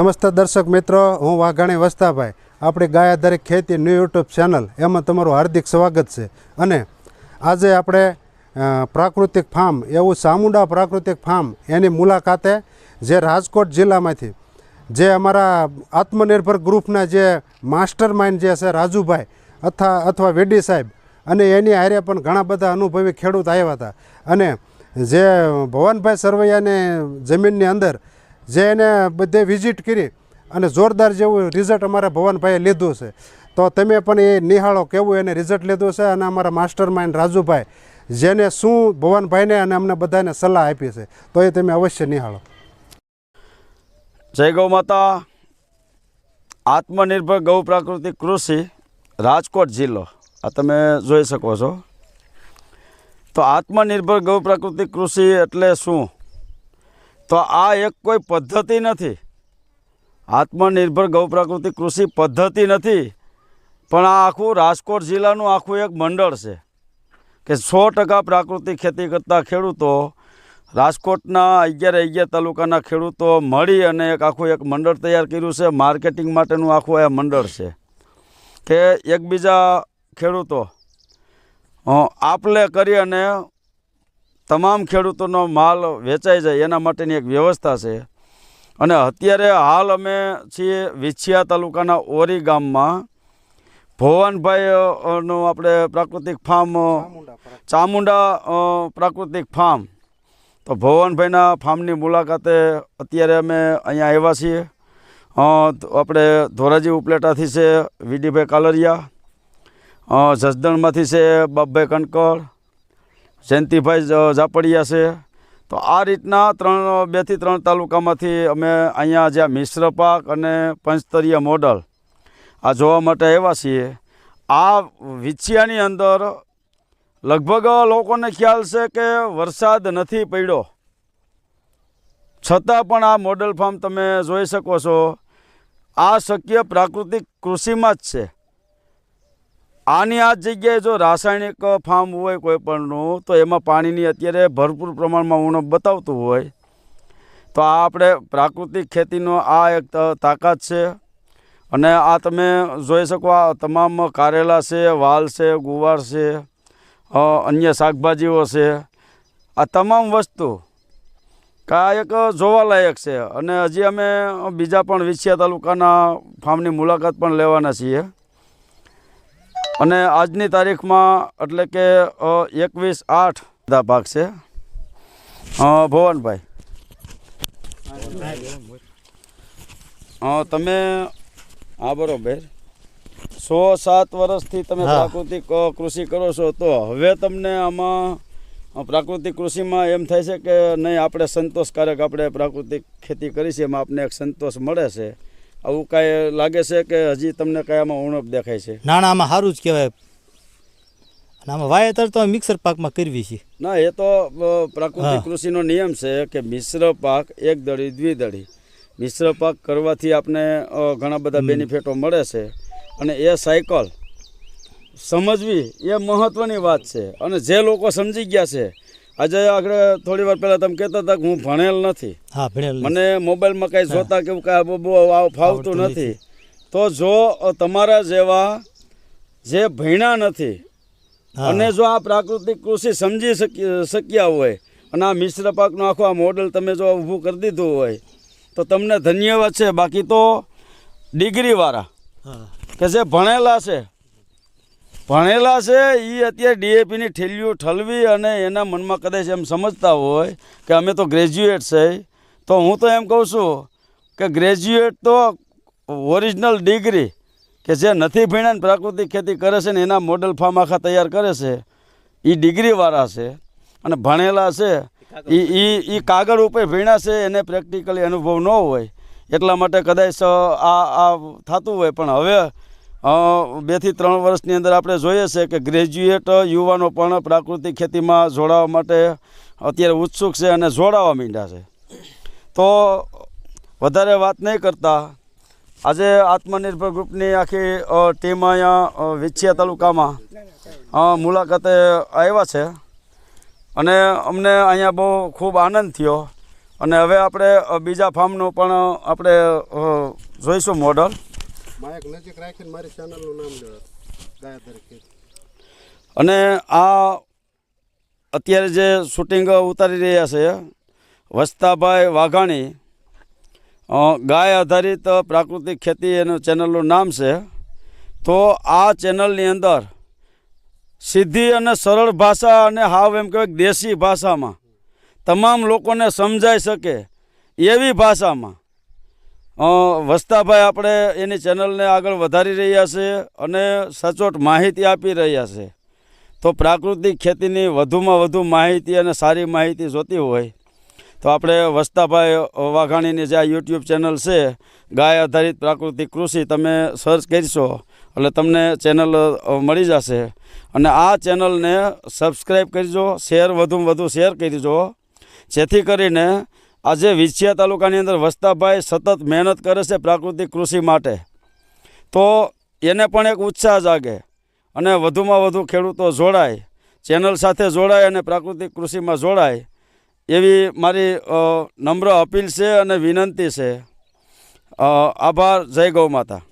નમસ્તે દર્શક મિત્રો, હું વાઘાણી વસ્તાભાઈ. આપણી ગાય આધારિત ખેતી ન્યૂ યુટ્યુબ ચેનલ, એમાં તમારું હાર્દિક સ્વાગત છે. અને આજે આપણે પ્રાકૃતિક ફાર્મ, એવું ચામુંડા પ્રાકૃતિક ફાર્મ, એની મુલાકાતે જે રાજકોટ જિલ્લામાંથી, જે અમારા આત્મનિર્ભર ગ્રુપના જે માસ્ટર માઇન્ડ જે છે રાજુભાઈ અથવા અથવા વેડી સાહેબ, અને એની હારે પણ ઘણા બધા અનુભવી ખેડૂત આવ્યા હતા. અને જે ભવનભાઈ સરવૈયાની જમીનની અંદર જે એને બધે વિઝિટ કરી અને જોરદાર જેવું રિઝલ્ટ અમારા ભવનભાઈએ લીધું છે. તો તમે પણ એ નિહાળો કેવું એને રિઝલ્ટ લીધું છે અને અમારા માસ્ટર માઇન્ડ રાજુભાઈ, જેને શું ભવનભાઈને અને અમને બધાને સલાહ આપી છે. તો એ તમે અવશ્ય નિહાળો. જય ગૌ માતા. આત્મનિર્ભર ગૌ પ્રાકૃતિક કૃષિ રાજકોટ જિલ્લો. આ તમે જોઈ શકો છો. તો આત્મનિર્ભર ગૌ પ્રાકૃતિક કૃષિ એટલે શું? તો આ એક કોઈ પદ્ધતિ નથી. આત્મનિર્ભર ગૌ પ્રાકૃતિક કૃષિ પદ્ધતિ નથી. પણ આ આખું રાજકોટ જિલ્લાનું આખું એક મંડળ છે કે સો ટકા પ્રાકૃતિક ખેતી કરતા ખેડૂતો રાજકોટના અગિયાર અગિયાર તાલુકાના ખેડૂતો મળી અને એક આખું એક મંડળ તૈયાર કર્યું છે. માર્કેટિંગ માટેનું આખું આ મંડળ છે કે એકબીજા ખેડૂતો આપલે કરી અને તમામ ખેડૂતોનો માલ વેચાઈ જાય, એના માટેની એક વ્યવસ્થા છે. અને અત્યારે હાલ અમે છીએ વિછિયા તાલુકાના ઓરી ગામમાં. ભુવનભાઈ નું આપણે પ્રાકૃતિક ફાર્મ, ચામુંડા પ્રાકૃતિક ફાર્મ. તો ભવનભાઈના ફાર્મની મુલાકાતે અત્યારે અમે અહીંયા આવ્યા છીએ. આપણે ધોરાજી ઉપલેટાથી છે, વીડીભાઈ કાલરિયા. જસદણમાંથી છે, બાપભાઈ કણકર. જયંતિભાઈ ઝાપડિયા છે. તો આ રીતના ત્રણ બેથી ત્રણ તાલુકામાંથી અમે અહીંયા જ્યાં મિશ્ર પાક અને પંચસ્તરીય મોડલ આ જોવા માટે આવ્યા છીએ. આ વિછિયાની અંદર લગભગ લોકોને ખ્યાલ છે કે વરસાદ નથી પડ્યો. છતાં પણ આ મોડલ ફાર્મ તમે જોઈ શકો છો. આ શક્ય પ્રાકૃતિક કૃષિમાં જ છે. આની આ જગ્યાએ જો રાસાયણિક ફાર્મ હોય કોઈ પણનું, તો એમાં પાણીની અત્યારે ભરપૂર પ્રમાણમાં ઉણપ બતાવતું હોય. તો આ આપણે પ્રાકૃતિક ખેતીનો આ એક તાકાત છે. અને આ તમે જોઈ શકો આ તમામ કારેલા છે, વાલ છે, ગુવાર છે અન્ય શાકભાજીઓ છે. આ તમામ વસ્તુ આ એક જોવાલાયક છે. અને હજી અમે બીજા પણ વિછિયા તાલુકાના ફાર્મની મુલાકાત પણ લેવાના છીએ. અને આજની તારીખમાં એટલે કે એકવીસ આઠ બધા ભાગ છે. ભુવનભાઈ. તમે હા બરોબર. સો સાત વર્ષથી તમે પ્રાકૃતિક કૃષિ કરો છો તો હવે તમને આમાં પ્રાકૃતિક કૃષિમાં એમ થાય છે કે નહીં આપણે સંતોષકારક આપણે પ્રાકૃતિક ખેતી કરી છે એમાં આપને એક સંતોષ મળે છે. આવું કાંઈ લાગે છે કે હજી તમને કાંઈ આમાં ઉણપ દેખાય છે? ના ના આમાં સારું જ કહેવાય. અને આમાં વાવેતર તો મિક્સર પાકમાં કરવી છે. ના એ તો પ્રાકૃતિક કૃષિનો નિયમ છે કે મિશ્ર પાક એક દળી દ્વિદળી મિશ્ર પાક કરવાથી આપણે ઘણા બધા બેનિફિટો મળે છે. અને એ સાયકલ સમજવી એ મહત્વની વાત છે. અને જે લોકો સમજી ગયા છે આજે આગળ થોડી વાર પહેલાં તમે કહેતા હતા કે હું ભણેલ નથી. હા ભણેલ મને મોબાઈલમાં કાંઈ જોતા કેવું કાંઈ બહુ ફાવતું નથી. તો જો તમારા જેવા જે ભણ્યા નથી. અને જો આ પ્રાકૃતિક કૃષિ સમજી શકી શક્યા હોય અને આ મિશ્ર પાકનું આખું આ મોડલ તમે જો ઊભું કરી દીધું હોય તો તમને ધન્યવાદ છે. બાકી તો ડિગ્રીવાળા કે જે ભણેલા છે ભણેલા છે એ અત્યારે ડીએપીની ઠેલીઓ ઠલવી અને એના મનમાં કદાચ એમ સમજતા હોય કે અમે તો ગ્રેજ્યુએટ છે. તો હું તો એમ કહું છું કે ગ્રેજ્યુએટ તો ઓરિજિનલ ડિગ્રી કે જે નથી ભણ્યા પ્રાકૃતિક ખેતી કરે છે ને એના મોડલ ફાર્મ આખા તૈયાર કરે છે એ ડિગ્રીવાળા છે અને ભણેલા છે. એ એ એ કાગળ ઉપર ભીણા છે, એને પ્રેક્ટિકલી અનુભવ ન હોય એટલા માટે કદાચ આ આ થતું હોય. પણ હવે બેથી ત્રણ વર્ષની અંદર આપણે જોઈએ છે કે ગ્રેજ્યુએટ યુવાનો પણ પ્રાકૃતિક ખેતીમાં જોડાવા માટે અત્યારે ઉત્સુક છે અને જોડાવા માંડ્યા છે. તો વધારે વાત નહીં કરતા. આજે આત્મનિર્ભર ગ્રુપની આખી ટીમ અહીંયા વિછિયા તાલુકામાં મુલાકાતે આવ્યા છે. અને અમને અહીંયા બહુ ખૂબ આનંદ થયો. અને હવે આપણે બીજા ફાર્મનું પણ આપણે જોઈશું મોડલ. અને આ અત્યારે જે શૂટિંગ ઉતારી રહ્યા છે, વસ્તાભાઈ વાઘાણી ગાય આધારિત પ્રાકૃતિક ખેતી એનું ચેનલનું નામ છે, તો આ ચેનલની અંદર સીધી અને સરળ ભાષા અને હાવ એમ કહેવાય દેશી ભાષામાં તમામ લોકોને સમજાઈ શકે એવી ભાષામાં વસ્તાભાઈ આપણે એની ચેનલને આગળ વધારી રહ્યા છે અને સચોટ માહિતી આપી રહ્યા છે. તો પ્રાકૃતિક ખેતીની વધુમાં વધુ માહિતી અને સારી માહિતી જોતી હોય, તો આપણે વસ્તાભાઈ વાઘાણીની જે આ યુટ્યુબ ચેનલ છે, ગાય આધારિત પ્રાકૃતિક કૃષિ, તમે સર્ચ કરશો, એટલે તમને ચેનલ મળી જશે. અને આ ચેનલને સબસ્ક્રાઈબ કરજો શેર વધુમાં વધુ શેર કરજો, જેથી કરીને આજે વિછિયા તાલુકાની અંદર વસ્તાભાઈ સતત મહેનત કરે છે પ્રાકૃતિક કૃષિ માટે. તો એને પણ એક ઉત્સાહ જાગે અને વધુમાં વધુ ખેડૂતો જોડાય, ચેનલ સાથે જોડાય અને પ્રાકૃતિક કૃષિમાં જોડાય એવી મારી નમ્ર અપીલ છે અને વિનંતી છે. આભાર, જય ગૌ માતા.